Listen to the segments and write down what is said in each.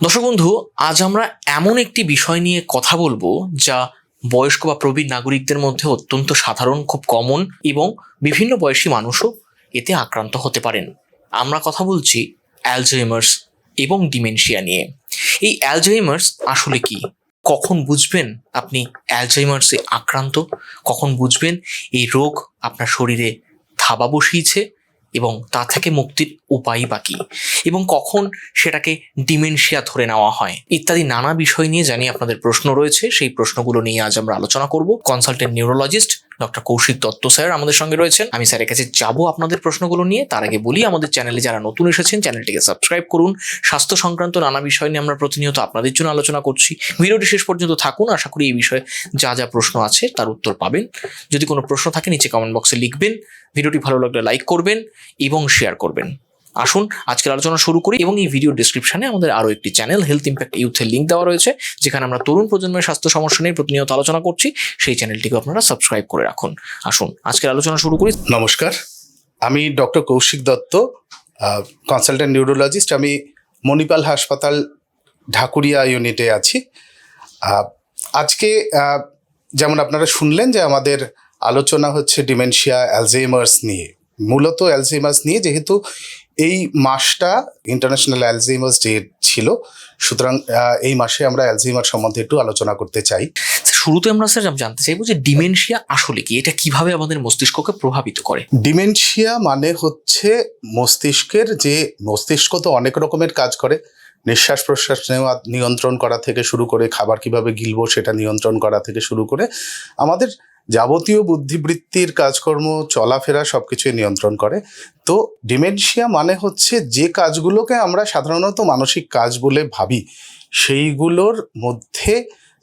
দর্শক বন্ধু, আজ আমরা এমন একটি বিষয় নিয়ে কথা বলব যা বয়স্ক বা প্রবীণ নাগরিকদের মধ্যে অত্যন্ত সাধারণ, খুব কমন এবং বিভিন্ন বয়সী মানুষও এতে আক্রান্ত হতে পারেন। আমরা কথা বলছি অ্যালজাইমার্স এবং ডিমেনশিয়া নিয়ে। এই অ্যালজাইমার্স আসলে কি? কখন বুঝবেন আপনি অ্যালজাইমার্সে আক্রান্ত? কখন বুঝবেন এই রোগ আপনার শরীরে থাবা বসিয়েছে? এবং তা থেকে মুক্তির উপায় বাকি এবং কখন সেটাকে ডিমেনশিয়া ধরে নেওয়া হয়? ইত্যাদি নানা বিষয় নিয়ে জানি আপনাদের প্রশ্ন রয়েছে। সেই প্রশ্নগুলো নিয়ে আজ আমরা আলোচনা করব। Consultant neurologist doctor Kaushik Dutta sir আমাদের সঙ্গে রয়েছেন। আমি স্যারের কাছে যাব আপনাদের প্রশ্নগুলো নিয়ে। তার আগে বলি, আমাদের চ্যানেলে যারা নতুন এসেছেন, চ্যানেলটিকে সাবস্ক্রাইব করুন। স্বাস্থ্য সংক্রান্ত নানা বিষয় নিয়ে আমরা প্রতিনিয়ত আপনাদের জন্য আলোচনা করছি। ভিডিওটি শেষ পর্যন্ত থাকুন। আশা করি এই বিষয়ে যা যা প্রশ্ন আছে তার উত্তর পাবেন। যদি কোনো প্রশ্ন থাকে, নিচে কমেন্ট বক্সে লিখবেন। ভিডিওটি ভালো লাগলে লাইক করবেন এবং শেয়ার করবেন। আসুন, আজকের আলোচনা শুরু করি এবং এই ভিডিও ডিসক্রিপশনে আমাদের আরও একটি চ্যানেল হেলথ ইম্প্যাক্ট ইউথের লিঙ্ক দেওয়া রয়েছে, যেখানে আমরা তরুণ প্রজন্মের স্বাস্থ্য সমস্যা নিয়ে প্রতিনিয়ত আলোচনা করছি। সেই চ্যানেলটিকে আপনারা সাবস্ক্রাইব করে রাখুন। আসুন, আজকের আলোচনা শুরু করি। নমস্কার, আমি doctor Kaushik Dutta consultant neurologist আমি মণিপাল হাসপাতাল, ঢাকুরিয়া ইউনিটে আছি। আজকে যেমন আপনারা শুনলেন যে আমাদের আলোচনা হচ্ছে ডিমেনশিয়া অ্যালজেমার্স নিয়ে। মূলত অ্যালজেমার্স নিয়ে, যেহেতু এই মাসটা ইন্টারন্যাশনাল অ্যালজেইমার্স ডে ছিল। সুতরাং এই মাসে আমরা অ্যালজেইমার সম্বন্ধে একটু আলোচনা করতে চাই। শুরুতে আমরা স্যার জানতে চাইব যে ডিমেনশিয়া আসলে কি? এটা কীভাবে আমাদের মস্তিষ্ককে প্রভাবিত করে? ডিমেনশিয়া মানে হচ্ছে মস্তিষ্কের যে মস্তিষ্ক তো অনেক রকমের কাজ করে। নিঃশ্বাস প্রশ্বাস নেওয়া নিয়ন্ত্রণ করা থেকে শুরু করে খাবার কীভাবে গিলবো সেটা নিয়ন্ত্রণ করা থেকে শুরু করে। আমাদের যাবতীয় বুদ্ধিবৃত্তির কাজকর্ম, চলাফেরা সব কিছুই নিয়ন্ত্রণ করে। তো ডিমেনশিয়া মানে হচ্ছে যে কাজগুলোকে আমরা সাধারণত মানসিক কাজ বলে ভাবি, সেইগুলোর মধ্যে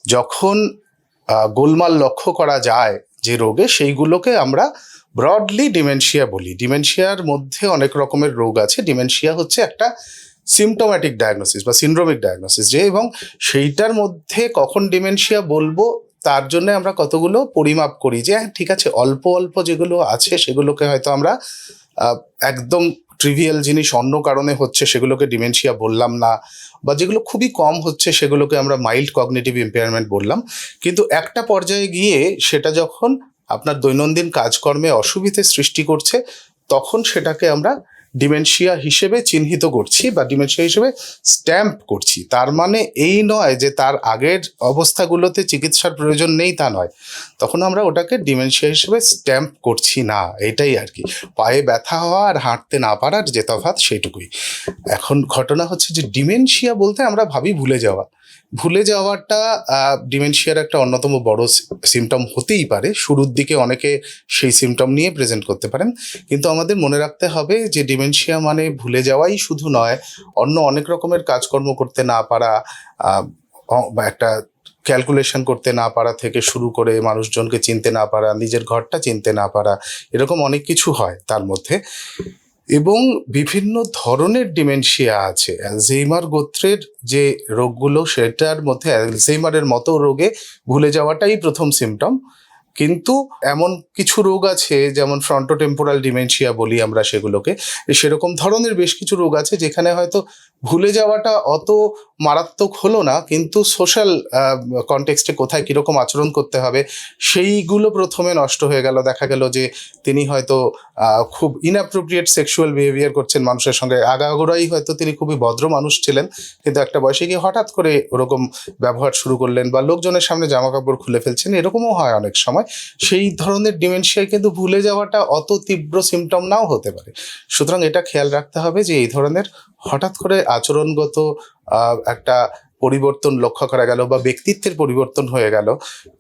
যখন গোলমাল লক্ষ্য করা যায় যে রোগে, সেইগুলোকে আমরা ব্রডলি ডিমেনশিয়া বলি। ডিমেনশিয়ার মধ্যে অনেক রকমের রোগ আছে। ডিমেনশিয়া হচ্ছে একটা সিমটোম্যাটিক ডায়াগনোসিস বা সিন্ড্রোমিক ডায়াগনোসিস যে এবং সেইটার মধ্যে কখন ডিমেনশিয়া বলব তার জন্য আমরা কতগুলো পরিমাপ করি যে হ্যাঁ ঠিক আছে, অল্প অল্প যেগুলো আছে সেগুলোকে হয়তো আমরা একদম ট্রিভিয়াল জিনিস অন্য কারণে হচ্ছে সেগুলোকে ডিমেনশিয়া বললাম না বা যেগুলো খুবই কম হচ্ছে সেগুলোকে আমরা মাইল্ড কগনিটিভ ইম্পেয়ারমেন্ট বললাম। কিন্তু একটা পর্যায়ে গিয়ে সেটা যখন আপনার দৈনন্দিন কাজকর্মে অসুবিধে সৃষ্টি করছে, তখন সেটাকে আমরা ডিমেনশিয়া হিসেবে চিহ্নিত করছি বা ডিমেনশিয়া হিসেবে স্ট্যাম্প করছি। তার মানে এই নয় যে তার আগের অবস্থাগুলোতে চিকিৎসার প্রয়োজন নেই তা নয়। তখন আমরা ওটাকে ডিমেনশিয়া হিসেবে স্ট্যাম্প করছি না, এটাই আর কি। পায়ে ব্যথা হওয়া আর হাঁটতে না পারার যে তফাৎ সেটুকুই। এখন ঘটনা হচ্ছে যে ডিমেনশিয়া বলতে আমরা ভাবি ভুলে যাওয়া। ভুলে যাওয়াটা ডিমেনশিয়ার একটা অন্যতম বড় সিমটম হতেই পারে। শুরুর দিকে অনেকে সেই সিমটম নিয়ে প্রেজেন্ট করতে পারেন। কিন্তু আমাদের মনে রাখতে হবে যে, ডিমেনশিয়া মানে ভুলে যাওয়াই শুধু নয়, অন্য অনেক রকমের কাজকর্ম করতে না পারা বা একটা ক্যালকুলেশন করতে না পারা থেকে শুরু করে মানুষজনকে চিনতে না পারা, নিজের ঘরটা চিনতে না পারা, এরকম অনেক কিছু হয় তার মধ্যে। এবং বিভিন্ন ধরনের ডিমেনশিয়া আছে। অ্যালঝেইমার গোত্রের যে রোগগুলো, সেটার মধ্যে অ্যালঝেইমারের মতো রোগে ভুলে যাওয়াটাই প্রথম সিমটম কিন্তু এমন কিছু রোগ আছে, যেমন ফ্রন্টোটেম্পোরাল ডিমেনশিয়া বলি আমরা সেগুলোকে, সেরকম ধরনের বেশ কিছু রোগ আছে যেখানে হয়তো ভুলে যাওয়াটা অত মারাত্মক হলো না, কিন্তু সোশ্যাল কনটেক্সটে কোথায় কীরকম আচরণ করতে হবে, সেইগুলো প্রথমে নষ্ট হয়ে গেল। দেখা গেল যে তিনি হয়তো খুব ইনঅ্যাপ্রোপ্রিয়েট সেক্সুয়াল বিহেভিয়ার করছেন মানুষের সঙ্গে। আগাগোড়াই হয়তো তিনি খুবই ভদ্র মানুষ ছিলেন, কিন্তু একটা বয়সে গিয়ে হঠাৎ করে ওরকম ব্যবহার শুরু করলেন বা লোকজনের সামনে জামা কাপড় খুলে ফেলছেন, এরকমও হয় অনেক সময়। সেই ধরনের ডিমেনশিয়ায় কিন্তু ভুলে যাওয়াটা অত তীব্র সিমটম নাও হতে পারে। সুতরাং এটা খেয়াল রাখতে হবে যে এই ধরনের হঠাৎ করে আচরণগত একটা পরিবর্তন লক্ষ্য করা গেল বা ব্যক্তিত্বের পরিবর্তন হয়ে গেল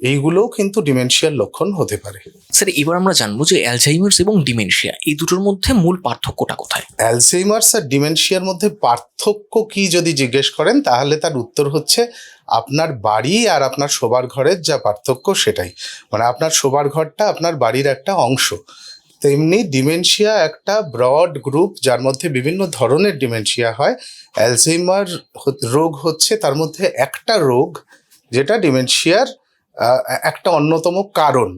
এইগুলোও কিন্তু ডিমেনশিয়ার লক্ষণ হতে পারে। স্যার এবার আমরা জানব যে অ্যালজাইমার্স এবং ডিমেনশিয়া এই দুটোর মধ্যে মূল পার্থক্যটা কোথায়? অ্যালঝেইমার্স আর ডিমেনশিয়ার মধ্যে পার্থক্য কি যদি জিজ্ঞেস করেন তাহলে তার উত্তর হচ্ছে আপনার বাড়ি আর আপনার শোবার ঘরের যা পার্থক্য সেটাই। মানে আপনার শোবার ঘরটা আপনার বাড়ির একটা অংশ। তেমনি ডিমেনশিয়া একটা ব্রড গ্রুপ যার মধ্যে বিভিন্ন ধরনের ডিমেনশিয়া হয়। অ্যালঝেইমার রোগ হচ্ছে, তার মধ্যে একটা রোগ, যেটা ডিমেনশিয়ার একটা অন্যতম কারণ।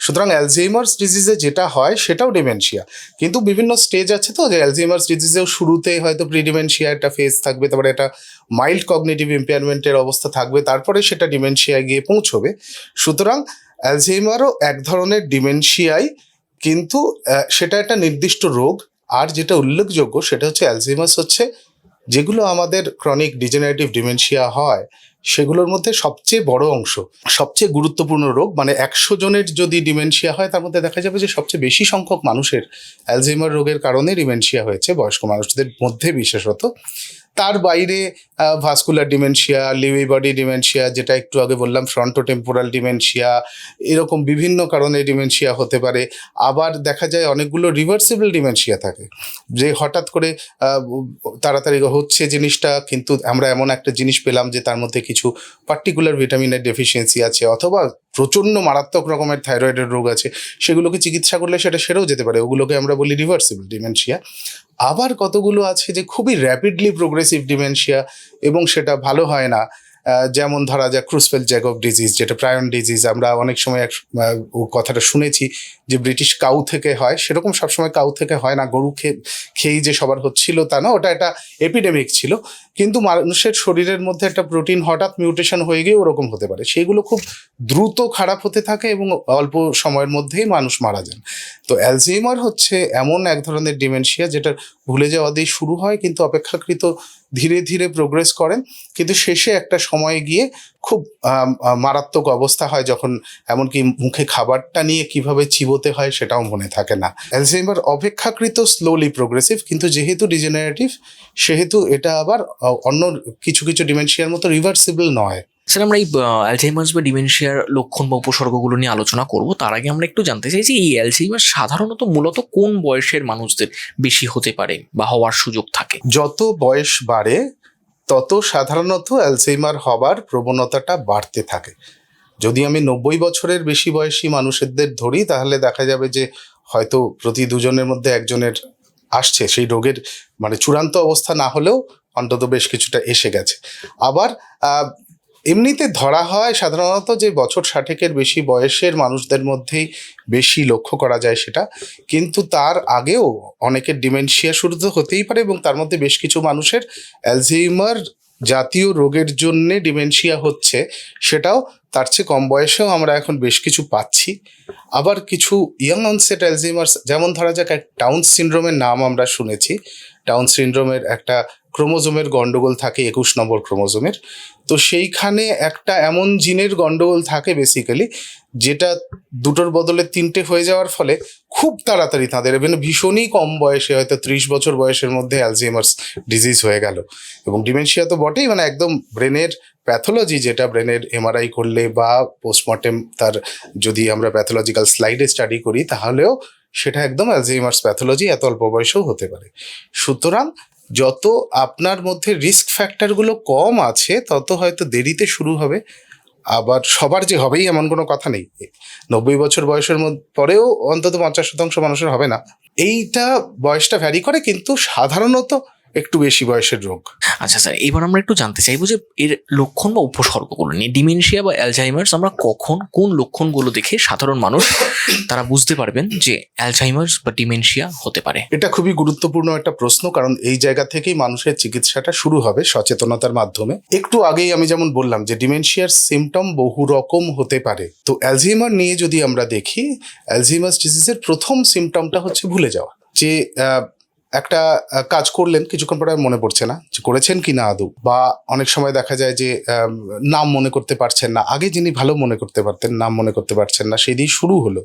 সুতরাং অ্যালঝেইমার্স ডিজিজে যেটা হয়, সেটাও ডিমেনশিয়া কিন্তু বিভিন্ন স্টেজ আছে তো, যে অ্যালঝেইমার্স ডিজিজেও শুরুতে হয়তো প্রিডিমেনশিয়া একটা ফেজ থাকবে, তারপরে একটা মাইল্ড কগনিটিভ ইম্পেয়ারমেন্টের অবস্থা থাকবে, তারপরে সেটা ডিমেনশিয়ায় গিয়ে পৌঁছবে। সুতরাং অ্যালঝেইমারও এক ধরনের ডিমেনশিয়াই কিন্তু সেটা একটা নির্দিষ্ট রোগ। আর যেটা উল্লেখযোগ্য, সেটা হচ্ছে অ্যালঝেইমার্স হচ্ছে, যেগুলো আমাদের ক্রনিক ডিজেনারেটিভ ডিমেনশিয়া হয়, সেগুলোর মধ্যে সবচেয়ে বড় অংশ, সবচেয়ে গুরুত্বপূর্ণ রোগ। মানে একশো জনের যদি ডিমেনশিয়া হয়, তার মধ্যে দেখা যাবে যে সবচেয়ে বেশি সংখ্যক মানুষের অ্যালঝেইমার রোগের কারণে ডিমেনশিয়া হয়েছে, বয়স্ক মানুষদের মধ্যে বিশেষত। তার বাইরে vascular dementia Lewy body dementia যেটা একটু আগে বললাম ফ্রন্টো টেম্পোরাল ডিমেনশিয়া এরকম বিভিন্ন কারণে ডিমেনশিয়া হতে পারে। আবার দেখা যায় অনেকগুলো রিভার্সিবল ডিমেনশিয়া থাকে, যে হঠাৎ করে তাড়াতাড়ি হচ্ছে জিনিসটা, কিন্তু আমরা এমন একটা জিনিস পেলাম যে তার মধ্যে কিছু পার্টিকুলার ভিটামিনের ডেফিসিয়েন্সি আছে, অথবা প্রচণ্ড মারাত্মক রকমের থাইরয়েডের রোগ আছে। সেগুলোকে চিকিৎসা করলে সেটা সেরেও যেতে পারে। ওগুলোকে আমরা বলি রিভার্সিবল ডিমেনশিয়া আবার কতগুলো আছে যে খুবই র্যাপিডলি প্রোগ্রেসিভ ডিমেনশিয়া এবং সেটা ভালো হয় না। যেমন ধরা যাক ক্রুসফেল জ্যাকব ডিজিজ যেটা প্রায়ন ডিজিজ আমরা অনেক সময় এক কথাটা শুনেছি যে ব্রিটিশ কাউ থেকে হয়, সেরকম সবসময় কাউ থেকে হয় না, গরু খেয়ে খেয়েই যে সবার হচ্ছিল তা না, ওটা একটা এপিডেমিক ছিল। কিন্তু মানুষের শরীরের মধ্যে একটা প্রোটিন হঠাৎ মিউটেশন হয়ে গিয়ে ওরকম হতে পারে। সেইগুলো খুব দ্রুত খারাপ হতে থাকে এবং অল্প সময়ের মধ্যেই মানুষ মারা যান। তো অ্যালঝেইমার হচ্ছে এমন এক ধরনের ডিমেনশিয়া যেটা ভুলে যাওয়া দিয়ে শুরু হয়, কিন্তু অপেক্ষাকৃত ধীরে ধীরে প্রোগ্রেস করেন। কিন্তু শেষে একটা সময়ে গিয়ে খুব মারাত্মক অবস্থা হয় যখন এমনকি মুখে খাবারটা নিয়ে কীভাবে চিবোতে হয় সেটাও মনে থাকে না। অ্যালজাইমার অপেক্ষাকৃত স্লোলি প্রোগ্রেসিভ কিন্তু যেহেতু ডিজেনারেটিভ সেহেতু এটা আবার অন্য কিছু কিছু ডিমেনশিয়ার মতো রিভার্সিবল নয়। স্যার আমরা এই অ্যালঝেইমার্স বা ডিমেনশিয়ার লক্ষণ বা উপসর্গগুলো নিয়ে আলোচনা করব। তার আগে আমরা একটু জানতে চাই যে এই অ্যালঝেইমার সাধারণত মূলত কোন বয়সের মানুষদের বেশি হতে পারে বা হওয়ার সুযোগ থাকে? যত বয়স বাড়ে, তত সাধারণত অ্যালঝেইমার হবার প্রবণতাটা বাড়তে থাকে। যদি আমি নব্বই বছরের বেশি বয়সী মানুষদের ধরি, তাহলে দেখা যাবে যে হয়তো প্রতি দুজনের মধ্যে একজনের আসছে। সেই রোগের মানে চূড়ান্ত অবস্থা না হলেও অন্তত বেশ কিছুটা এসে গেছে। আবার এমনিতে ধরা হয় সাধারণত যে বছর ষাটেকের বেশি বয়সের মানুষদের মধ্যেই বেশি লক্ষ্য করা যায় সেটা। কিন্তু তার আগেও অনেকের ডিমেনশিয়া শুরু তো হতেই পারে এবং তার মধ্যে বেশ কিছু মানুষের অ্যালঝেইমার জাতীয় রোগের জন্য ডিমেনশিয়া হচ্ছে, সেটাও তার চেয়ে কম বয়সেও আমরা এখন বেশ কিছু পাচ্ছি। আবার কিছু ইয়াং অনসেট অ্যালঝেইমার্স যেমন ধরা যাক এক টাউন সিনড্রোমের নাম আমরা শুনেছি। টাউন সিনড্রোমের একটা ক্রোমোজোমের গন্ডগোল থাকে, একুশ নম্বর ক্রোমোজোমের। তো সেইখানে একটা এমন জিনের গন্ডগোল থাকে বেসিক্যালি যেটা দুটোর বদলে তিনটে হয়ে যাওয়ার ফলে খুব তাড়াতাড়ি তাদের মানে ভীষণই কম বয়সে, হয়তো ত্রিশ বছর বয়সের মধ্যে অ্যালঝেইমার্স ডিজিজ হয়ে গেল। এবং ডিমেনশিয়া তো বটেই মানে একদম ব্রেনের প্যাথোলজি যেটা ব্রেনের এমআরআই করলে বা পোস্টমর্টেম তার যদি আমরা প্যাথোলজিক্যাল স্লাইডে স্টাডি করি, তাহলেও সেটা একদম অ্যালঝেইমার্স প্যাথোলজি এত অল্প বয়সেও হতে পারে। সুতরাং যত আপনার মধ্যে রিস্ক ফ্যাক্টরগুলো কম আছে, তত হয়তো দেরিতে শুরু হবে। আবার সবার যে হবেই এমন কোনো কথা নেই। নব্বই বছর বয়সের পরেও অন্তত পঞ্চাশ শতাংশ মানুষের হবে না। এইটা বয়সটা ভ্যারি করে, কিন্তু সাধারণত একটু বেশি বয়সের রোগ। আচ্ছা স্যার এবার আমরা একটু জানতে চাইব যে এর লক্ষণ বা উপসর্গগুলো নিয়ে। ডিমেনশিয়া বা অ্যালঝাইমার্স আমরা কখন কোন লক্ষণগুলো দেখে সাধারণ মানুষ তারা বুঝতে পারবেন যে অ্যালঝাইমার্স বা ডিমেনশিয়া হতে পারে? এটা খুবই গুরুত্বপূর্ণ একটা প্রশ্ন কারণ এই জায়গা থেকেই মানুষের চিকিৎসাটা শুরু হবে সচেতনতার মাধ্যমে। একটু আগেই আমি যেমন বললাম যে ডিমেনশিয়ার সিমটম বহু রকম হতে পারে। তো অ্যালঝেইমার নিয়ে যদি আমরা দেখি অ্যালঝেইমার্স ডিজিজের প্রথম সিমটমটা হচ্ছে ভুলে যাওয়া। যে একটা কাজ করলেন, কিছুক্ষণ পরে আর মনে পড়ছে না যে করেছেন কি না আদৌ বা অনেক সময় দেখা যায় যে নাম মনে করতে পারছেন না। আগে যিনি ভালো মনে করতে পারতেন, নাম মনে করতে পারছেন না, সেই দিয়ে শুরু হলো।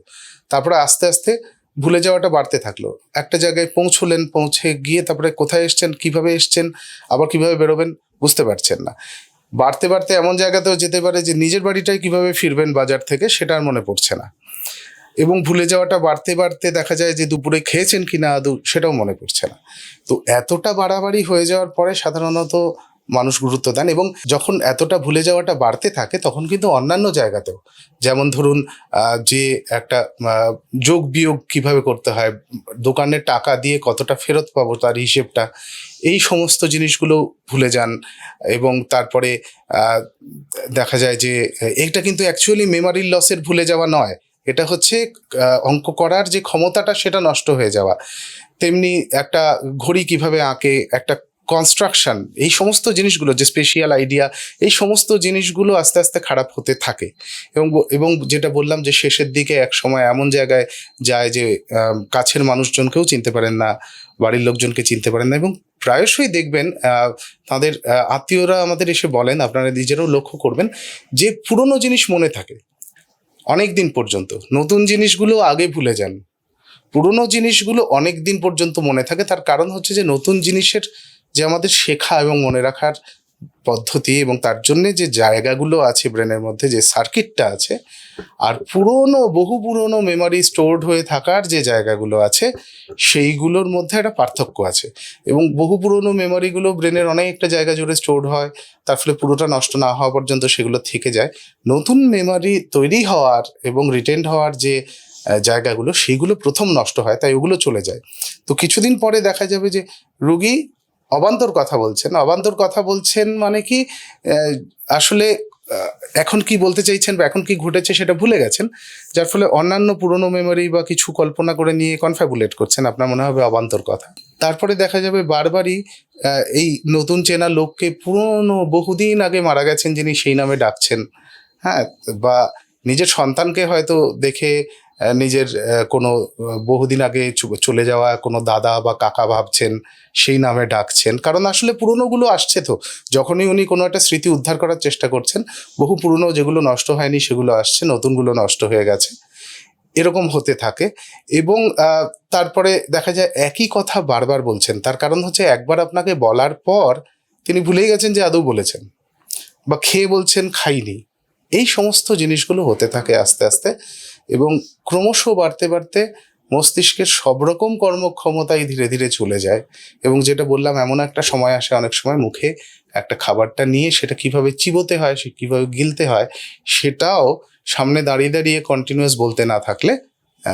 তারপরে আস্তে আস্তে ভুলে যাওয়াটা বাড়তে থাকল। একটা জায়গায় পৌঁছলেন, পৌঁছে গিয়ে তারপরে কোথায় এসছেন, কীভাবে এসছেন, আবার কীভাবে বেরোবেন বুঝতে পারছেন না। বাড়তে বাড়তে এমন জায়গাতেও যেতে পারে যে নিজের বাড়িটাই কীভাবে ফিরবেন বাজার থেকে, সেটা আর মনে পড়ছে না। এবং ভুলে যাওয়াটা বাড়তে বাড়তে দেখা যায় যে দুপুরে খেয়েছেন কি না আদৌ সেটাও মনে পড়ছে না। তো এতটা বাড়াবাড়ি হয়ে যাওয়ার পরে সাধারণত মানুষ গুরুত্ব দেন এবং যখন এতটা ভুলে যাওয়াটা বাড়তে থাকে তখন কিন্তু অন্যান্য জায়গাতেও। যেমন ধরুন যে একটা যোগ বিয়োগ কীভাবে করতে হয় দোকানের টাকা দিয়ে কতটা ফেরত পাবো তার হিসেবটা, এই সমস্ত জিনিসগুলো ভুলে যান এবং তারপরে দেখা যায় যে এটা কিন্তু অ্যাকচুয়ালি মেমারির লসের ভুলে যাওয়া নয়। এটা হচ্ছে অঙ্ক করার যে ক্ষমতাটা সেটা নষ্ট হয়ে যাওয়া। তেমনি একটা ঘড়ি কীভাবে আঁকে, একটা কনস্ট্রাকশন এই সমস্ত জিনিসগুলো, যে স্পেশিয়াল আইডিয়া এই সমস্ত জিনিসগুলো আস্তে আস্তে খারাপ হতে থাকে। এবং এবং যেটা বললাম যে শেষের দিকে এক সময় এমন জায়গায় যায় যে কাছের মানুষজনকেও চিনতে পারেন না, বাড়ির লোকজনকে চিনতে পারেন না এবং প্রায়শই দেখবেন তাদের আত্মীয়রা আমাদের এসে বলেন, আপনারা নিজেরাও লক্ষ্য করবেন যে পুরনো জিনিস মনে থাকে। অনেক দিন পর্যন্ত। নতুন জিনিসগুলো আগে ভুলে যান। পুরনো জিনিসগুলো অনেক দিন পর্যন্ত মনে থাকে। তার কারণ হচ্ছে যে, নতুন জিনিসের যে আমাদের শেখা এবং মনে রাখার পদ্ধতি এবং তার জন্য যে জায়গাগুলো আছে ব্রেনের মধ্যে, যে সার্কিটটা আছে, আর পুরনো, বহু পুরনো মেমোরি স্টোরড হয়ে থাকার যে জায়গাগুলো আছে, সেইগুলোর মধ্যে একটা পার্থক্য আছে। এবং বহু পুরনো মেমোরিগুলো ব্রেনের অনেকটা জায়গা জুড়ে স্টোরড হয়, তার ফলে পুরোটা নষ্ট না হওয়া পর্যন্ত সেগুলো থেকে যায়। নতুন মেমোরি তৈরি হওয়ার এবং রিটেন্ড হওয়ার যে জায়গাগুলো, সেইগুলো প্রথম নষ্ট হয়, তাই ওগুলো চলে যায়। তো কিছুদিন পরে দেখা যাবে যে, রুগী অবান্তর কথা বলছেন। অবান্তর কথা বলছেন মানে কি আসলে এখন কি বলতে চাইছেন বা এখন কি ঘটেছে সেটা ভুলে গেছেন, যার ফলে অন্যান্য পুরনো মেমোরি বা কিছু কল্পনা করে নিয়ে কনফ্যাবুলেট করছেন আপনার মনে হবে অবান্তর কথা। তারপরে দেখা যাবে বারবারই এই নতুন চেনা লোককে পুরনো, বহুদিন আগে মারা গেছেন যিনি সেই নামে ডাকছেন। হ্যাঁ বা নিজের সন্তানকে হয়তো দেখে নিজের কোনো বহুদিন আগে চলে যাওয়া কোনো দাদা বা কাকা ভাবছেন, সেই নামে ডাকছেন। কারণ আসলে পুরনোগুলো আসছে তো। যখনই উনি কোনো একটা স্মৃতি উদ্ধার করার চেষ্টা করছেন, বহু পুরনো যেগুলো নষ্ট হয়নি সেগুলো আসছে, নতুনগুলো নষ্ট হয়ে গেছে। এরকম হতে থাকে এবং তারপরে দেখা যায় একই কথা বারবার বলছেন। তার কারণ হচ্ছে একবার আপনাকে বলার পর তিনি ভুলেই গেছেন যে আদৌ বলেছেন বা খেয়ে বলছেন, খাইনি। এই সমস্ত জিনিসগুলো হতে থাকে আস্তে আস্তে। এবং ক্রমশ বাড়তে বাড়তে মস্তিষ্কের সব রকম কর্মক্ষমতাই ধীরে ধীরে চলে যায়। এবং যেটা বললাম, এমন একটা সময় আসে অনেক সময় মুখে একটা খাবারটা নিয়ে সেটা কীভাবে চিবোতে হয়, সে কীভাবে গিলতে হয়, সেটাও সামনে দাঁড়িয়ে দাঁড়িয়ে কন্টিনিউয়াস বলতে না থাকলে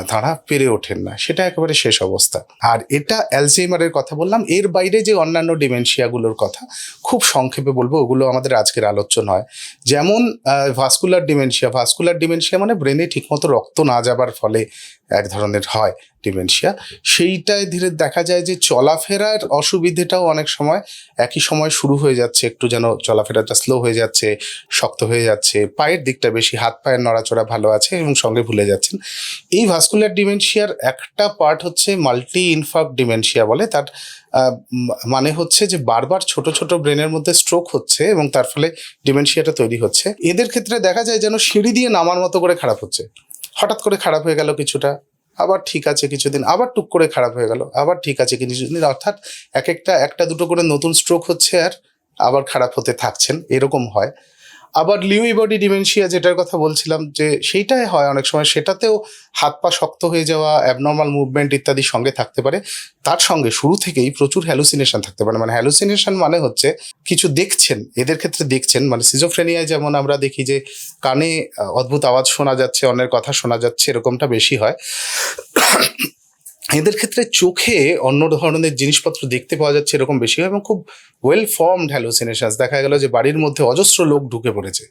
তারা পেরে ওঠেন না। সেটা একেবারে শেষ অবস্থা। আর এটা অ্যালসেইমারের কথা বললাম। এর বাইরে যে অন্যান্য ডিমেনশিয়াগুলোর কথা, খুব সংক্ষেপে বলব, ওগুলো আমাদের আজকের আলোচ্য নয়। যেমন ভাস্কুলার ডিমেনশিয়া। ভাস্কুলার ডিমেনশিয়া মানে ব্রেনে ঠিকমতো রক্ত না যাবার ফলে এক ধরনের হয় ডিমেনশিয়া। সেইটায় ধীরে দেখা যায় যে চলাফেরার অসুবিধেটাও অনেক সময় একই সময় শুরু হয়ে যাচ্ছে, একটু যেন চলাফেরাটা স্লো হয়ে যাচ্ছে, শক্ত হয়ে যাচ্ছে, পায়ের দিকটা বেশি, হাত পায়ের নড়াচড়া ভালো আছে এবং সঙ্গে ভুলে যাচ্ছেন। এই ভাস্কুলার ডিমেনশিয়ার একটা পার্ট হচ্ছে মাল্টি ইনফার্ক ডিমেনশিয়া বলে। তার মানে হচ্ছে যে বারবার ছোট ছোট ব্রেনের মধ্যে স্ট্রোক হচ্ছে এবং তার ফলে ডিমেনশিয়াটা তৈরি হচ্ছে। এদের ক্ষেত্রে দেখা যায় যেন সিঁড়ি দিয়ে নামার মতো করে খারাপ হচ্ছে। হঠাৎ করে খারাপ হয়ে গেল কিছুটা, আবার ঠিক আছে কিছুদিন, আবার টুক করে খারাপ হয়ে গেল, আবার ঠিক আছে কিছুদিন, অর্থাৎ এক একটা একটা দুটো করে নতুন স্ট্রোক হচ্ছে আর আবার খারাপ হতে থাকছেন, এরকম হয়। আবার লিউই বডি ডিমেনশিয়া যেটার কথা বলছিলাম, যে সেইটাই হয় অনেক সময়, সেটাতেও হাত পা শক্ত হয়ে যাওয়া অ্যাবনর্মাল মুভমেন্ট ইত্যাদি সঙ্গে থাকতে পারে। তার সঙ্গে শুরু থেকেই প্রচুর হ্যালুসিনেশন থাকতে পারে। মানে হ্যালুসিনেশন মানে হচ্ছে কিছু দেখছেন, এদের ক্ষেত্রে দেখছেন। মানে সিজোফ্রেনিয়ায় যেমন আমরা দেখি যে কানে অদ্ভুত আওয়াজ শোনা যাচ্ছে, অন্যের কথা শোনা যাচ্ছে, এরকমটা বেশি হয়। এদের ক্ষেত্রে চোখে অন্য ধরনের জিনিসপত্র দেখতে পাওয়া যাচ্ছে এরকম বেশি হয় এবং খুব ওয়েল ফর্মড হ্যালোসিনেশনস দেখা গেল যে বাড়ির মধ্যে অজস্র লোক ঢুকে পড়েছে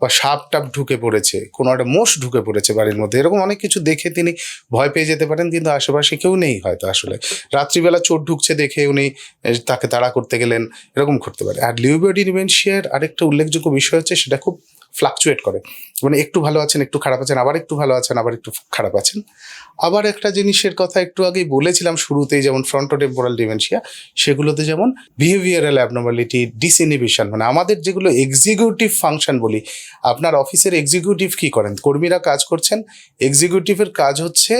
বা সাপ টাপ ঢুকে পড়েছে, কোনো একটা মোষ ঢুকে পড়েছে বাড়ির মধ্যে। এরকম অনেক কিছু দেখে তিনি ভয় পেয়ে যেতে পারেন, কিন্তু আশেপাশে কেউ নেই হয়তো আসলে। রাত্রিবেলা চোর ঢুকছে দেখে উনি তাকে তাড়া করতে গেলেন, এরকম করতে পারে। আর ডিমেনশিয়ার আরেকটা উল্লেখযোগ্য বিষয় হচ্ছে সেটা খুব ফ্লাকচুয়েট করে। মানে একটু ভালো আছেন, একটু খারাপ আছেন, আবার একটু ভালো আছেন, আবার একটু খারাপ আছেন। আবার একটা জিনিসের কথা একটু আগেই বলেছিলাম শুরুতেই, যেমন ফ্রন্টোটেম্পোরাল ডিমেনশিয়া সেগুলোতে যেমন বিহেভিয়ারাল অ্যাবনর্মালিটি ডিসইনিবিশন মানে আমাদের যেগুলো এক্সিকিউটিভ ফাংশন বলি, আপনার অফিসের এক্সিকিউটিভ কি করেন? কর্মীরা কাজ করছেন এক্সিকিউটিভের কাজ হচ্ছে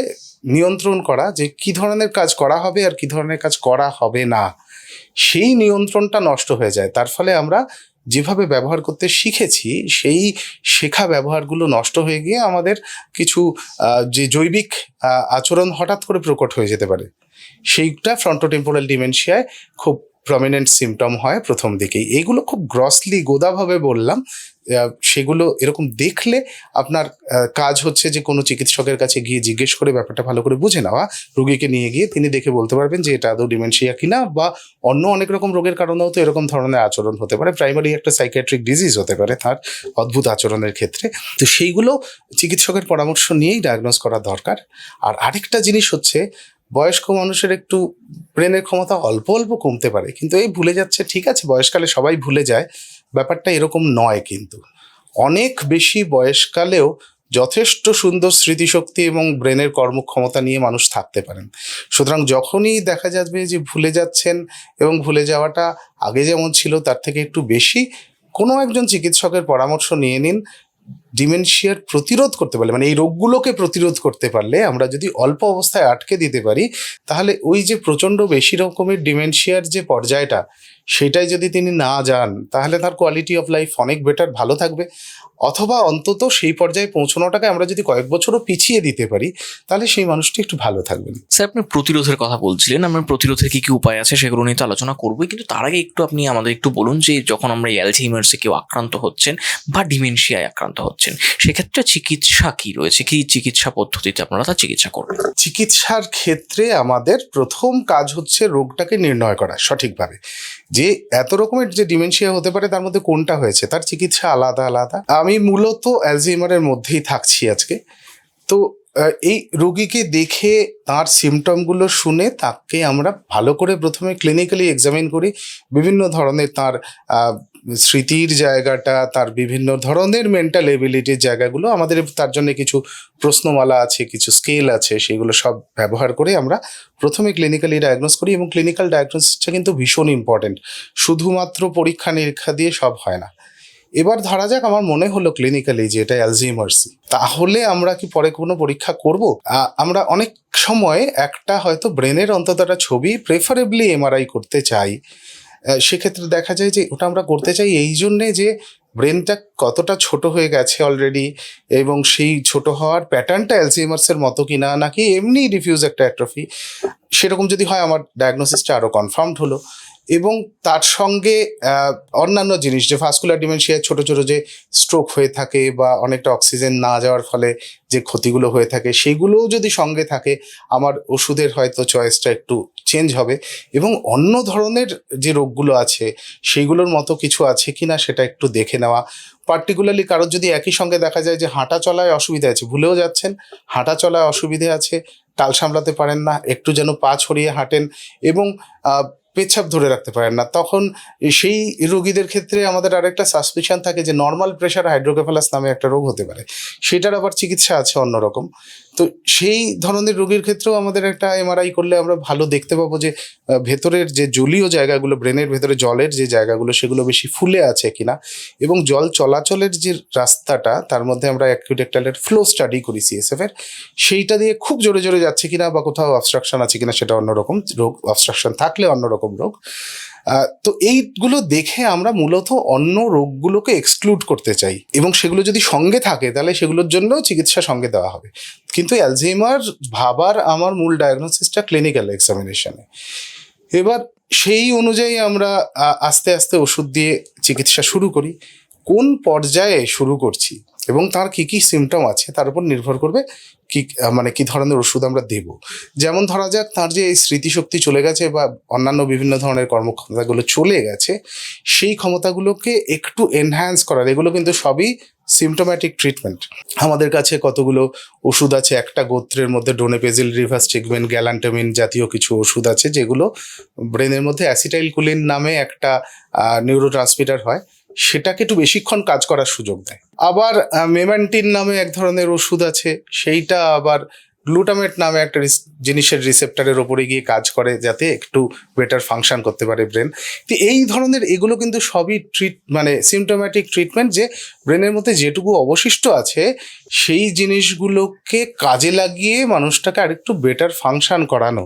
নিয়ন্ত্রণ করা, যে কি ধরনের কাজ করা হবে আর কি ধরনের কাজ করা হবে না। সেই নিয়ন্ত্রণটা নষ্ট হয়ে যায়। তার ফলে আমরা যেভাবে ব্যবহার করতে শিখেছি, সেই শেখা ব্যবহারগুলো নষ্ট হয়ে গিয়ে আমাদের কিছু যে জৈবিক আচরণ হঠাৎ করে প্রকট হয়ে যেতে পারে। সেইটা ফ্রন্টোটেম্পোরাল ডিমেনশিয়ায় খুব প্রমিনেন্ট সিমটম হয় প্রথম দিকেই। এইগুলো খুব গ্রসলি গোদাভাবে বললাম। সেগুলো এরকম দেখলে আপনার কাজ হচ্ছে যে কোনো চিকিৎসকের কাছে গিয়ে জিজ্ঞেস করে ব্যাপারটা ভালো করে বুঝে নেওয়া। রুগীকে নিয়ে গিয়ে তিনি দেখে বলতে পারবেন যে এটা আদৌ ডিমেনশিয়া কিনা বা অন্য অনেক রকম রোগের কারণেও তো এরকম ধরনের আচরণ হতে পারে। প্রাইমারি একটা সাইকিয়াট্রিক ডিজিজ হতে পারে তার অদ্ভুত আচরণের ক্ষেত্রে। তো সেইগুলো চিকিৎসকের পরামর্শ নিয়েই ডায়াগনোজ করা দরকার। আর আরেকটা জিনিস হচ্ছে বয়স্ক মানুষের একটু ব্রেনের ক্ষমতা অল্প অল্প কমতে পারে, কিন্তু এই ভুলে যাচ্ছে, ঠিক আছে, বয়সকালে সবাই ভুলে যায়, ব্যাপারটা এরকম নয় কিন্তু। অনেক বেশি বয়সকালেও যথেষ্ট সুন্দর স্মৃতিশক্তি এবং ব্রেনের কর্মক্ষমতা নিয়ে মানুষ থাকতে পারেন। সুতরাং যখনই দেখা যাবে যে ভুলে যাচ্ছেন এবং ভুলে যাওয়াটা আগে যেমন ছিল, তার থেকে একটু বেশি কোনো একজন চিকিৎসকের পরামর্শ নিয়ে নিন ডিমেনশিয়ার প্রতিরোধ করতে পারলে মানে এই রোগগুলোকে প্রতিরোধ করতে পারলে আমরা যদি অল্প অবস্থায় আটকে দিতে পারি, তাহলে ওই যে প্রচণ্ড বেশি রকমের ডিমেনশিয়ার যে পর্যায়টা, সেটাই যদি তিনি না যান, তাহলে তার কোয়ালিটি অফ লাইফ অনেক বেটার ভালো থাকবে। অথবা অন্তত সেই পর্যায়ে পৌঁছানোটাকে আমরা যদি কয়েক বছরও পিছিয়ে দিতে পারি তাহলে সেই মানুষটি একটু ভালো থাকবেন স্যার আপনি প্রতিরোধের কথা বলছিলেন। আমরা প্রতিরোধের কি কি উপায় আছে সেগুলো নিয়ে তো আলোচনা করবোই। কিন্তু তার আগে একটু আপনি আমাদের একটু বলুন যে যখন আমরা অ্যালঝেইমার্সে কেউ আক্রান্ত হচ্ছেন বা ডিমেনশিয়ায় আক্রান্ত হচ্ছেন সেক্ষেত্রে চিকিৎসা কি রয়েছে? কি চিকিৎসা পদ্ধতিতে আপনারা তার চিকিৎসা করবেন? চিকিৎসার ক্ষেত্রে আমাদের প্রথম কাজ হচ্ছে রোগটাকে নির্ণয় করা সঠিকভাবে। যে এত রকমের যে ডিমেনশিয়া হতে পারে তার মধ্যে কোনটা হয়েছে? তার চিকিৎসা আলাদা আলাদা। আমি মূলত অ্যালজিমারের মধ্যেই থাকছি আজকে। তো এই রোগীকে দেখে তার সিমটমগুলো শুনে তাকে আমরা ভালো করে প্রথমে ক্লিনিক্যালি এক্সামিন করি। বিভিন্ন ধরনের তার স্মৃতির জায়গাটা, তার বিভিন্ন ধরনের মেন্টাল এবিলিটির জায়গাগুলো, আমাদের তার জন্য কিছু প্রশ্নমালা আছে, কিছু স্কেল আছে, সেগুলো সব ব্যবহার করে আমরা প্রথমে ক্লিনিক্যালি ডায়াগনোস করি এবং ক্লিনিক্যাল ডায়াগনোসিসটা কিন্তু ভীষণ ইম্পর্টেন্ট শুধুমাত্র পরীক্ষা নিরীক্ষা দিয়ে সব হয় না। এবার ধরা যাক আমার মনে হলো ক্লিনিক্যালি যে এটা অ্যালজিমার্সি তাহলে আমরা কি পরে কোনো পরীক্ষা করব? আমরা অনেক সময় একটা হয়তো ব্রেনের অন্তত একটা ছবি প্রেফারেবলি এমআরআই করতে চাই। সেক্ষেত্রে দেখা যায় যে ওটা আমরা করতে চাই এই জন্যে যে ব্রেনটা কতটা ছোট হয়ে গেছে অলরেডি এবং সেই ছোট হওয়ার প্যাটার্নটা অ্যালজিমার্সের মতো কিনা নাকি এমনি ডিফিউজ একটা অ্যাট্রফি সেরকম যদি হয় আমার ডায়াগনোসিসটা আরও কনফার্মড হলো। এবং তার সঙ্গে অন্যান্য জিনিস, যে ভাস্কুলার ডিমেনশিয়া ছোট ছোট যে স্ট্রোক হয়ে থাকে বা অনেকটা অক্সিজেন না যাওয়ার ফলে যে ক্ষতিগুলো হয়ে থাকে, সেগুলোও যদি সঙ্গে থাকে, আমার ওষুধের হয়তো চয়েসটা একটু চেঞ্জ হবে। এবং অন্য ধরনের যে রোগগুলো আছে, সেইগুলোর মতো কিছু আছে কি না সেটা একটু দেখে নেওয়া। পার্টিকুলারলি কারোর যদি একই সঙ্গে দেখা যায় যে হাঁটা চলায় অসুবিধা আছে, ভুলেও যাচ্ছেন, হাঁটা চলায় অসুবিধে আছে, টাল সামলাতে পারেন না, একটু যেন পা ছড়িয়ে হাঁটেন এবং পেচ্ছাপ ধরে রাখতে পারেন না। তখন সেই রোগীদের ক্ষেত্রে আমাদের আরেকটা সাসপিশন থাকে যে নর্মাল প্রেশার হাইড্রোকেফালাস নামে একটা রোগ হতে পারে। সেটার আবার চিকিৎসা আছে অন্যরকম। তো সেই ধরনের রোগীর ক্ষেত্রেও আমাদের একটা এমআরআই করলে আমরা ভালো দেখতে পাবো যে ভেতরের যে জলীয় জায়গাগুলো, ব্রেনের ভেতরে জলের যে জায়গাগুলো, সেগুলো বেশি ফুলে আছে কিনা এবং জল চলাচলের যে রাস্তাটা, তার মধ্যে আমরা অ্যাকুডেক্টালের ফ্লো স্টাডি করি সিএসএফ এর, সেইটা দিয়ে খুব জোরে জোরে যাচ্ছে কিনা বা কোথাও অবস্ট্রাকশন আছে কিনা সেটা অন্যরকম রোগ অবস্ট্রাকশন থাকলে অন্যরকম রোগ। তো এইগুলো দেখে আমরা মূলত অন্য রোগগুলোকে এক্সক্লুড করতে চাই। এবং সেগুলো যদি সঙ্গে থাকে, তাহলে সেগুলোর জন্য চিকিৎসা সঙ্গে দেওয়া হবে। কিন্তু অ্যালঝেইমার ভাবার আমার মূল ডায়াগনোসিসটা ক্লিনিক্যাল এক্সামিনেশনে এবার সেই অনুযায়ী আমরা আস্তে আস্তে ওষুধ দিয়ে চিকিৎসা শুরু করি। কোন পর্যায়ে শুরু করছি? এবং তার কি কি সিমটম আছে তার উপর নির্ভর করবে কি মানে কি ধরনের ওষুধ আমরা দেব। যেমন ধরা যাক তার যে এই স্মৃতিশক্তি চলে গেছে বা অন্যান্য বিভিন্ন ধরনের কর্মক্ষমতাগুলো চলে গেছে, সেই ক্ষমতাগুলোকে একটু এনহ্যান্স করার, এগুলো কিন্তু সবই সিমটোম্যাটিক ট্রিটমেন্ট আমাদের কাছে কতগুলো ওষুধ আছে, একটা গোত্রের মধ্যে ডোনেপেজিল রিভাস্টিগমেন্ট গ্যালান্টামিন জাতীয় কিছু ওষুধ আছে যেগুলো ব্রেনের মধ্যে অ্যাসিটাইল কুলিন নামে একটা নিউরো হয়, সেটাকে একটু বেশিক্ষণ কাজ করার সুযোগ দেয়। আবার মেমান্টিন নামে এক ধরনের ওষুধ আছে, সেইটা আবার গ্লুটামেট নামে একটা জিনিসের রিসেপ্টারের ওপরে গিয়ে কাজ করে যাতে একটু বেটার ফাংশন করতে পারে ব্রেন তো এই ধরনের এগুলো কিন্তু সবই ট্রিট মানে সিমটোম্যাটিক ট্রিটমেন্ট যে ব্রেনের মধ্যে যেটুকু অবশিষ্ট আছে, সেই জিনিসগুলোকে কাজে লাগিয়ে মানুষটাকে আরেকটু বেটার ফাংশন করানো।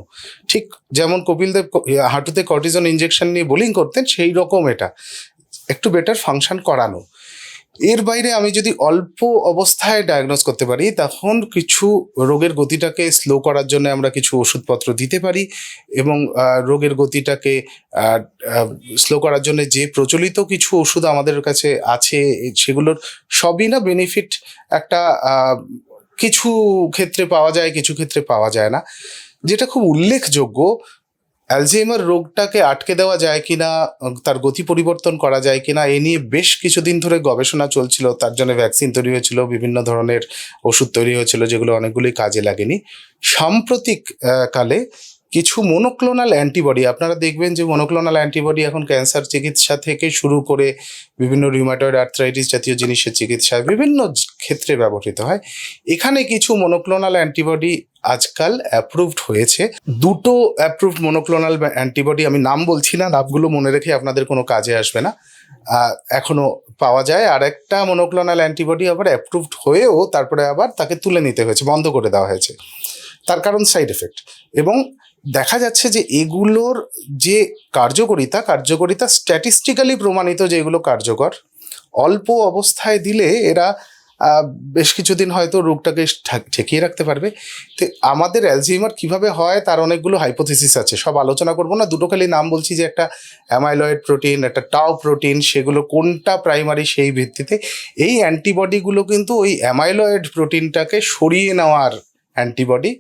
ঠিক যেমন কপিলদেব হাঁটুতে কর্টিজন ইঞ্জেকশন নিয়ে বোলিং করতেন, সেই রকম এটা। একটু বেটার ফাংশন করানো। এর বাইরে আমি যদি অল্প অবস্থায় ডায়াগনোস করতে পারি, তখন কিছু রোগের গতিটাকে স্লো করার জন্য আমরা কিছু ওষুধপত্র দিতে পারি এবং রোগের গতিটাকে স্লো করার জন্য যে প্রচলিত কিছু ওষুধ আমাদের কাছে আছে, সেগুলোর সবই না বেনিফিট একটা কিছু ক্ষেত্রে পাওয়া যায়, কিছু ক্ষেত্রে পাওয়া যায় না। যেটা খুব উল্লেখযোগ্য অ্যালঝেইমার রোগটাকে আটকে দেওয়া যায় কি না তার গতি পরিবর্তন করা যায় কি না এ নিয়ে বেশ কিছুদিন ধরে গবেষণা চলছিল, তার জন্য ভ্যাকসিন তৈরি হয়েছিল, বিভিন্ন ধরনের ওষুধ তৈরি হয়েছিল, যেগুলো অনেকগুলি কাজে লাগেনি। সাম্প্রতিক কালে কিছু মনোক্লোনাল অ্যান্টিবডি আপনারা দেখবেন যে মনোক্লোনাল অ্যান্টিবডি এখন ক্যান্সার চিকিৎসা থেকে শুরু করে বিভিন্ন রিউমাটয়েড আর্থ্রাইটিস জাতীয় জিনিসের চিকিৎসায় বিভিন্ন ক্ষেত্রে ব্যবহৃত হয়। এখানে কিছু মনোক্লোনাল অ্যান্টিবডি আজকাল অ্যাপ্রুভড হয়েছে। দুটো অ্যাপ্রুভড মনোক্লোনাল অ্যান্টিবডি আমি নাম বলছি না, নামগুলো মনে রেখে আপনাদের কোনো কাজে আসবে না। এখনও পাওয়া যায়। আর একটা মনোক্লোনাল অ্যান্টিবডি আবার অ্যাপ্রুভড হয়েও তারপরে আবার তাকে তুলে নিতে হয়েছে, বন্ধ করে দেওয়া হয়েছে। তার কারণ সাইড এফেক্ট এবং দেখা যাচ্ছে যে এগুলোর যে কার্যকরিতা কার্যকরিতা স্ট্যাটিস্টিক্যালি প্রমাণিত যে এগুলো কার্যকর, অল্প অবস্থায় দিলে এরা বেশ কিছুদিন হয়তো রোগটাকে ঠেকিয়ে রাখতে পারবে। তো আমাদের অ্যালঝেইমার কীভাবে হয় তার অনেকগুলো হাইপোথিসিস আছে। সব আলোচনা করব না দুটো খালি নাম বলছি যে একটা অ্যামাইলয়েড প্রোটিন একটা টাও প্রোটিন সেগুলো কোনটা প্রাইমারি সেই ভিত্তিতে। এই অ্যান্টিবডিগুলো কিন্তু ওই অ্যামাইলয়েড প্রোটিনটাকে সরিয়ে নেওয়ার অ্যান্টিবডি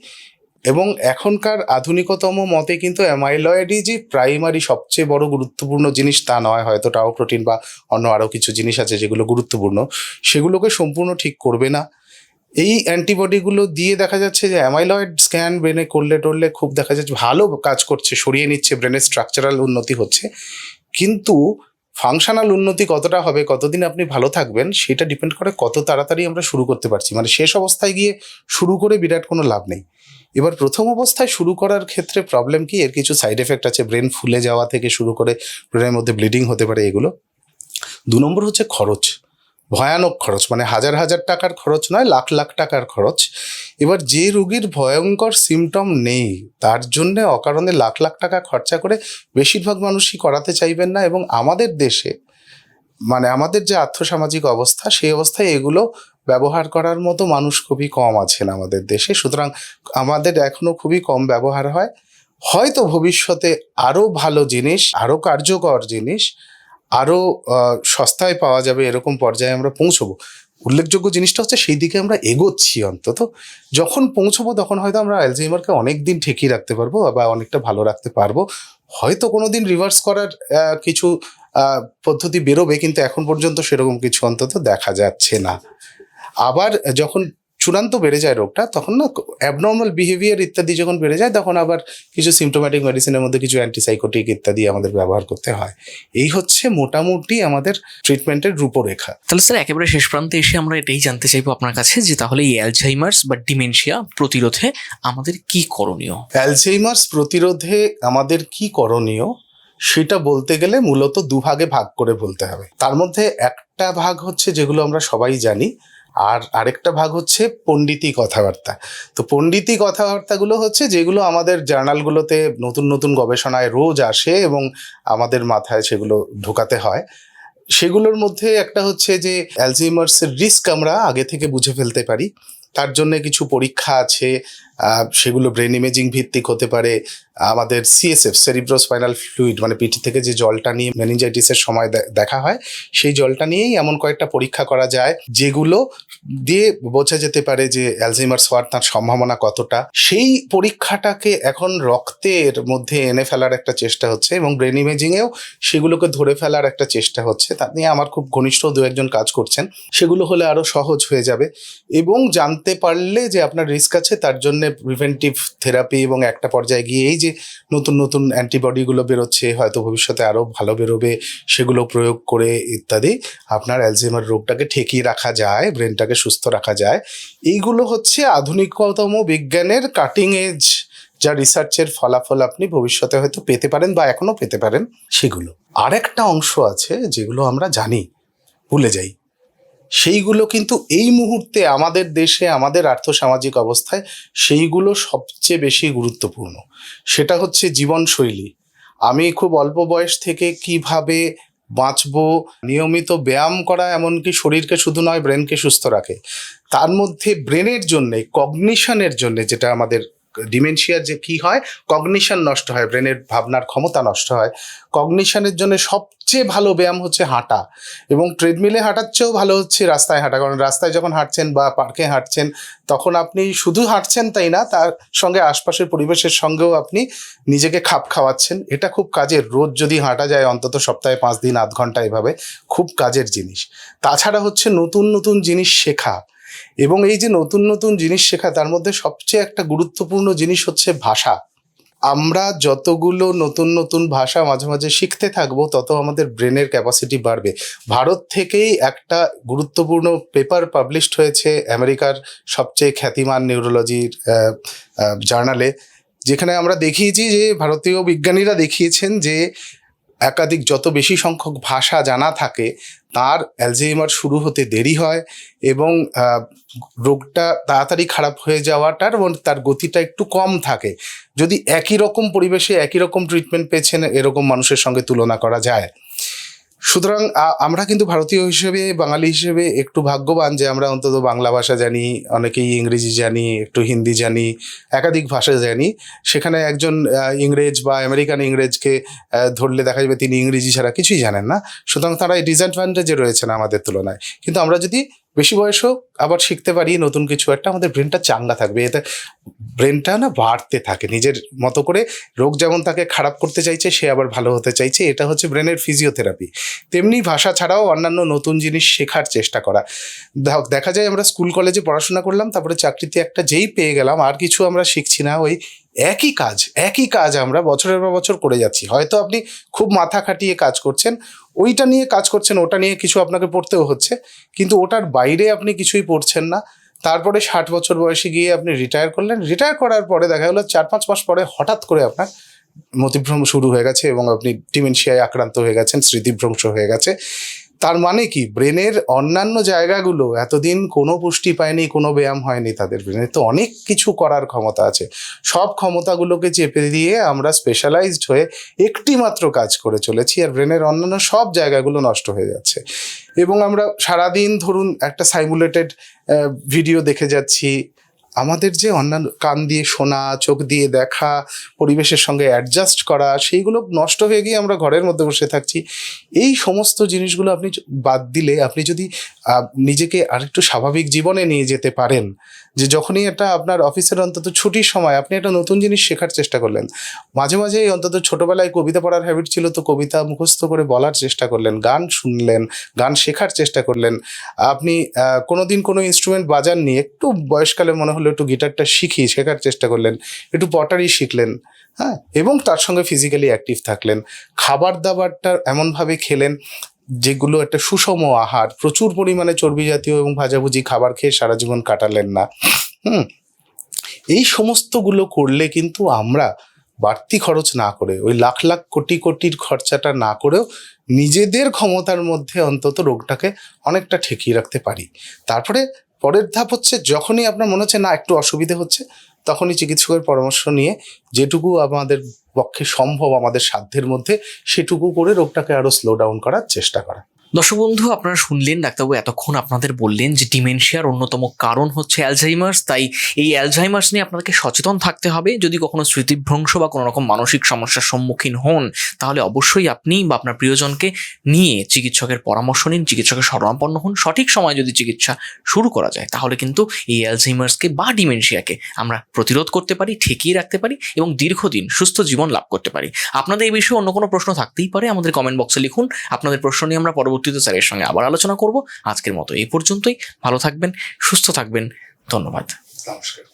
এবং এখনকার আধুনিকতম মতে কিন্তু অ্যামাইলয়েডই যে প্রাইমারি সবচেয়ে বড় গুরুত্বপূর্ণ জিনিস তা নয়, হয়তো টাও প্রোটিন বা অন্য আরও কিছু জিনিস আছে যেগুলো গুরুত্বপূর্ণ। সেগুলোকে সম্পূর্ণ ঠিক করবে না। এই অ্যান্টিবডিগুলো দিয়ে দেখা যাচ্ছে যে অ্যামাইলয়েড স্ক্যান ব্রেনে করলে টরলে খুব দেখা যাচ্ছে ভালো কাজ করছে, সরিয়ে নিচ্ছে, ব্রেনের স্ট্রাকচারাল উন্নতি হচ্ছে। কিন্তু ফাংশনাল উন্নতি কতটা হবে, কতদিন আপনি ভালো থাকবেন, সেটা ডিপেন্ড করে কত তাড়াতাড়ি আমরা শুরু করতে পারছি। মানে শেষ অবস্থায় গিয়ে শুরু করে বিরাট কোনো লাভ নেই। এবার প্রথম অবস্থায় শুরু করার ক্ষেত্রে প্রবলেম কি? এর কিছু সাইড এফেক্ট আছে ব্রেন ফুলে যাওয়া থেকে শুরু করে ব্রেনের মধ্যে ব্লিডিং হতে পারে এগুলো। দু নম্বর হচ্ছে খরচ। ভয়ানক খরচ মানে হাজার হাজার টাকার খরচ নয়, লাখ লাখ টাকার খরচ। এবার যে রোগীর ভয়ঙ্কর সিমটম নেই, তার জন্যে অকারণে লাখ লাখ টাকা খরচা করে বেশিরভাগ মানুষই করাতে চাইবেন না এবং আমাদের দেশে মানে আমাদের যে আর্থসামাজিক অবস্থা, সেই অবস্থায় এগুলো ব্যবহার করার মতো মানুষ খুবই কম আছেন আমাদের দেশে। সুতরাং আমাদের এখনও খুবই কম ব্যবহার হয়। হয়তো ভবিষ্যতে আরও ভালো জিনিস আরও কার্যকর জিনিস আরও সস্তায় পাওয়া যাবে এরকম পর্যায়ে আমরা পৌঁছবো। উল্লেখযোগ্য জিনিসটা হচ্ছে সেই দিকে আমরা এগোচ্ছি অন্তত। যখন পৌঁছবো তখন হয়তো আমরা অ্যালজাইমারকে অনেক দিন ঠেকিয়ে রাখতে পারব বা অনেকটা ভালো রাখতে পারব। হয়তো কোনো দিন রিভার্স করার কিছু পদ্ধতি বেরোবে, কিন্তু এখন পর্যন্ত সেরকম কিছু অন্তত দেখা যাচ্ছে না। আবার যখন চূড়ান্ত বেড়ে যায় রোগটা তখন না অ্যাবনর্মাল বিহেভিয়ার ইত্যাদি যখন বেড়ে যায় তখন আবার কিছু সিমটোম্যাটিক মেডিসিনের মধ্যে কিছু অ্যান্টিসাইকোটিক ইত্যাদি আমাদের ব্যবহার করতে হয়। এই হচ্ছে মোটামুটি আমাদের ট্রিটমেন্টের রূপরেখা। তাহলে স্যার একেবারে শেষ প্রান্তে এসে আমরা এটাই জানতে চাইব আপনার কাছে যে তাহলে এই অ্যালঝাইমার্স বা ডিমেনশিয়া প্রতিরোধে আমাদের কি করণীয়? অ্যালঝেইমার্স প্রতিরোধে আমাদের কি করণীয় সেটা বলতে গেলে মূলত দুভাগে ভাগ করে বলতে হবে। তার মধ্যে একটা ভাগ হচ্ছে যেগুলো আমরা সবাই জানি আর আরেকটা ভাগ হচ্ছে পণ্ডিতি কথাবার্তা। তো পণ্ডিতি কথাবার্তাগুলো হচ্ছে যেগুলো আমাদের জার্নালগুলোতে নতুন নতুন গবেষণায় রোজ আসে এবং আমাদের মাথায় সেগুলো ঢোকাতে হয়। সেগুলোর মধ্যে একটা হচ্ছে যে অ্যালজিমার্সের রিস্ক আমরা আগে থেকে বুঝে ফেলতে পারি। তার জন্য কিছু পরীক্ষা আছে সেগুলো ব্রেন ইমেজিং ভিত্তিক হতে পারে আমাদের সিএসএফ সেরিব্রোস্পাইনাল ফ্লুইড মানে পিঠি থেকে যে জলটা নিয়ে মেনিনজাইটিসের সময় দেখা হয়, সেই জলটা নিয়েই এমন কয়েকটা পরীক্ষা করা যায়, যেগুলো দিয়ে বোঝা যেতে পারে যে অ্যালজাইমার্স হওয়ার তার সম্ভাবনা কতটা। সেই পরীক্ষাটাকে এখন রক্তের মধ্যে এনে ফেলার একটা চেষ্টা হচ্ছে এবং ব্রেন ইমেজিংয়েও সেগুলোকে ধরে ফেলার একটা চেষ্টা হচ্ছে। তা নিয়ে আমার খুব ঘনিষ্ঠ দু একজন কাজ করছেন। সেগুলো হলে আরও সহজ হয়ে যাবে এবং জানতে পারলে যে আপনার রিস্ক আছে, তার জন্য প্রিভেন্টিভ থেরাপি এবং একটা পর্যায়ে গিয়ে এই যে নতুন নতুন অ্যান্টিবডিগুলো বেরোচ্ছে, হয়তো ভবিষ্যতে আরও ভালো বেরোবে, সেগুলো প্রয়োগ করে ইত্যাদি, আপনার অ্যালজেমার রোগটাকে ঠেকিয়ে রাখা যায় ব্রেনটাকে সুস্থ রাখা যায়। এইগুলো হচ্ছে আধুনিকতম বিজ্ঞানের কাটিং এজ যা রিসার্চের ফলাফল আপনি ভবিষ্যতে হয়তো পেতে পারেন বা এখনও পেতে পারেন, সেগুলো। আরেকটা অংশ আছে যেগুলো আমরা জানি, ভুলে যাই। সেইগুলো কিন্তু এই মুহূর্তে আমাদের দেশে, আমাদের আর্থসামাজিক অবস্থায় সেইগুলো সবচেয়ে বেশি গুরুত্বপূর্ণ। সেটা হচ্ছে জীবনশৈলী। আমি খুব অল্প বয়স থেকে কীভাবে বাঁচবো, নিয়মিত ব্যায়াম করা এমনকি শরীরকে শুধু নয়, ব্রেনকে সুস্থ রাখে, তার মধ্যে ব্রেনের জন্যে, কগনিশনের জন্যে যেটা আমাদের ডিমেনশিয়ার যে কি হয় কগনিশন নষ্ট হয় ব্রেনের ভাবনার ক্ষমতা নষ্ট হয়। কগনিশনের জন্য সবচেয়ে ভালো ব্যায়াম হচ্ছে হাঁটা এবং ট্রেডমিলে হাঁটার চেয়েও ভালো হচ্ছে রাস্তায় হাঁটা। কারণ রাস্তায় যখন হাঁটছেন বা পার্কে হাঁটছেন, তখন আপনি শুধু হাঁটছেন তাই না, তার সঙ্গে আশপাশের পরিবেশের সঙ্গেও আপনি নিজেকে খাপ খাওয়াচ্ছেন। এটা খুব কাজের। রোজ যদি হাঁটা যায়, অন্তত সপ্তাহে পাঁচ দিন, আধ ঘণ্টা এভাবে, খুব কাজের জিনিস। তাছাড়া হচ্ছে নতুন নতুন জিনিস শেখা। এবং এই যে নতুন নতুন জিনিস শেখা, তার মধ্যে সবচেয়ে একটা গুরুত্বপূর্ণ জিনিস হচ্ছে ভাষা। আমরা যতগুলো নতুন নতুন ভাষা মাঝে মাঝে শিখতে থাকব, তত আমাদের ব্রেনের ক্যাপাসিটি বাড়বে। ভারত থেকেই একটা গুরুত্বপূর্ণ পেপার পাবলিশড হয়েছে আমেরিকার সবচেয়ে খ্যাতিমান নিউরোলজির জার্নালে যেখানে আমরা দেখিয়েছি যে ভারতীয় বিজ্ঞানীরা দেখিয়েছেন যে একাধিক যত বেশি সংখ্যক ভাষা জানা থাকে, তার অ্যালজেইমার শুরু হতে দেরি হয় এবং রোগটা তাড়াতাড়ি খারাপ হয়ে যাওয়াটার এবং তার গতিটা একটু কম থাকে। যদি একই রকম পরিবেশে একই রকম ট্রিটমেন্ট পেয়েছেন, এরকম মানুষের সঙ্গে তুলনা করা যায়। সুতরাং আমরা কিন্তু ভারতীয় হিসেবে, বাঙালি হিসেবে একটু ভাগ্যবান যে আমরা অন্তত বাংলা ভাষা জানি, অনেকেই ইংরেজি জানি, একটু হিন্দি জানি, একাধিক ভাষা জানি। সেখানে একজন ইংরেজ বা আমেরিকান ইংরেজকে ধরলে দেখা যাবে তিনি ইংরেজি ছাড়া কিছুই জানেন না। সুতরাং তারা এই ডিসঅ্যাডভান্টেজে রয়েছেন আমাদের তুলনায়। কিন্তু আমরা যদি বেশি বয়স হোক, আবার শিখতে পারি, নতুন কিছু একটা, আমাদের ব্রেনটা চাঙ্গা থাকবে। এতে ব্রেনটা না বাড়তে থাকে, নিজের মতো করে রোগ যেমন তাকে খারাপ করতে চাইছে, সে আবার ভালো হতে চাইছে, এটা হচ্ছে ব্রেনের ফিজিওথেরাপি তেমনি ভাষা ছাড়াও অন্যান্য নতুন জিনিস শেখার চেষ্টা করা। দেখ- যায় আমরা স্কুল কলেজে পড়াশোনা করলাম, তারপরে চাকরিতে একটা যেই পেয়ে গেলাম, আর কিছু আমরা শিখছি না, ওই একই কাজ একই কাজ আমরা বছরের পর বছর করে যাচ্ছি। হয়তো আপনি খুব মাথা খাটিয়ে কাজ করছেন, ওইটা নিয়ে কাজ করছেন, ওটা নিয়ে কিছু আপনাকে পড়তেও হচ্ছে, কিন্তু ওটার বাইরে আপনি কিছুই পড়ছেন না। তারপরে ষাট বছর বয়সে গিয়ে আপনি রিটায়ার করলেন। রিটায়ার করার পরে দেখা গেলো চার পাঁচ মাস পরে হঠাৎ করে আপনার মতিভ্রম শুরু হয়ে গেছে এবং আপনি ডিমেনশিয়ায় আক্রান্ত হয়ে গেছেন, স্মৃতিভ্রংশ হয়ে গেছে। তার মানে কি? ব্রেনের অন্যান্য জায়গাগুলো এতদিন কোনো পুষ্টি পায়নি, কোনো ব্যায়াম হয়নি তাদের ব্রেনে। তো অনেক কিছু করার ক্ষমতা আছে। সব ক্ষমতাগুলোকে চেপে দিয়ে আমরা স্পেশালাইজড হয়ে একটি মাত্র কাজ করে চলেছি আর ব্রেনের অন্যান্য সব জায়গাগুলো নষ্ট হয়ে যাচ্ছে। এবং আমরা সারাদিন ধরুন একটা সাইমুলেটেড ভিডিও দেখে যাচ্ছি আমাদের যে অন্যান্য কান দিয়ে শোনা, চোখ দিয়ে দেখা, পরিবেশের সঙ্গে অ্যাডজাস্ট করা, সেইগুলো নষ্ট হয়ে গিয়ে আমরা ঘরের মধ্যে বসে থাকছি। এই সমস্ত জিনিসগুলো আপনি বাদ দিলে আপনি যদি নিজেকে আরেকটু স্বাভাবিক জীবনে নিয়ে যেতে পারেন, যে যখনই একটা আপনার অফিসের অন্তত ছুটির সময় আপনি একটা নতুন জিনিস শেখার চেষ্টা করলেন। মাঝে মাঝে অন্তত ছোটবেলায় কবিতা পড়ার হ্যাবিট ছিল তো কবিতা মুখস্থ করে বলার চেষ্টা করলেন, গান শুনলেন, গান শেখার চেষ্টা করলেন। আপনি কোনোদিন কোনো ইনস্ট্রুমেন্ট বাজাননি, একটু বয়সকালে মনে হলো একটু গিটারটা শিখি শেখার চেষ্টা করলেন। একটু পটারি শিখলেন হ্যাঁ? এবং তার সঙ্গে ফিজিক্যালি অ্যাক্টিভ থাকলেন। খাবার দাবারটা এমনভাবে খেলেন, যেগুলো একটা সুষম আহার, প্রচুর পরিমাণে চর্বি জাতীয় এবং ভাজাভুজি খাবার খেয়ে সারা জীবন কাটালেন না। হুম? এই সমস্তগুলো করলে কিন্তু আমরা বাড়তি খরচ না করে, ওই লাখ লাখ কোটি কোটির খরচাটা না করেও নিজেদের ক্ষমতার মধ্যে অন্তত রোগটাকে অনেকটা ঠেকিয়ে রাখতে পারি। তারপরে পরের ধাপ হচ্ছে যখনই আপনার মনে হচ্ছে, না, একটু অসুবিধে হচ্ছে, তখনই চিকিৎসকের পরামর্শ নিয়ে যেটুকু আমাদের পক্ষে সম্ভব, আমাদের সাধ্যের মধ্যে, সেটুকু করে রোগটাকে আরও স্লো ডাউন করার চেষ্টা করা। দর্শক বন্ধু আপনারা শুনলেন ডাক্তারবাবু এতক্ষণ আপনাদের বললেন যে ডিমেনশিয়ার অন্যতম কারণ হচ্ছে অ্যালঝাইমার্স তাই এই অ্যালঝাইমার্স নিয়ে আপনাদেরকে সচেতন থাকতে হবে। যদি কখনো স্মৃতিভ্রংশ বা কোনো রকম মানসিক সমস্যার সম্মুখীন হন, তাহলে অবশ্যই আপনি বা আপনার প্রিয়জনকে নিয়ে চিকিৎসকের পরামর্শ নিন, চিকিৎসকের শরণাপন্ন হন। সঠিক সময়ে যদি চিকিৎসা শুরু করা যায়, তাহলে কিন্তু এই অ্যালঝাইমার্সকে বা ডিমেনশিয়াকে আমরা প্রতিরোধ করতে পারি, ঠেকিয়ে রাখতে পারি এবং দীর্ঘদিন সুস্থ জীবন লাভ করতে পারি। আপনাদের এই বিষয়ে অন্য কোনো প্রশ্ন থাকতেই পারে, আমাদের কমেন্ট বক্সে লিখুন। আপনাদের প্রশ্ন নিয়ে আমরা পরবর্তীতে স্যারের সঙ্গে আবার আলোচনা করব। আজকের মতো এই পর্যন্তই। ভালো থাকবেন, সুস্থ থাকবেন। ধন্যবাদ। নমস্কার।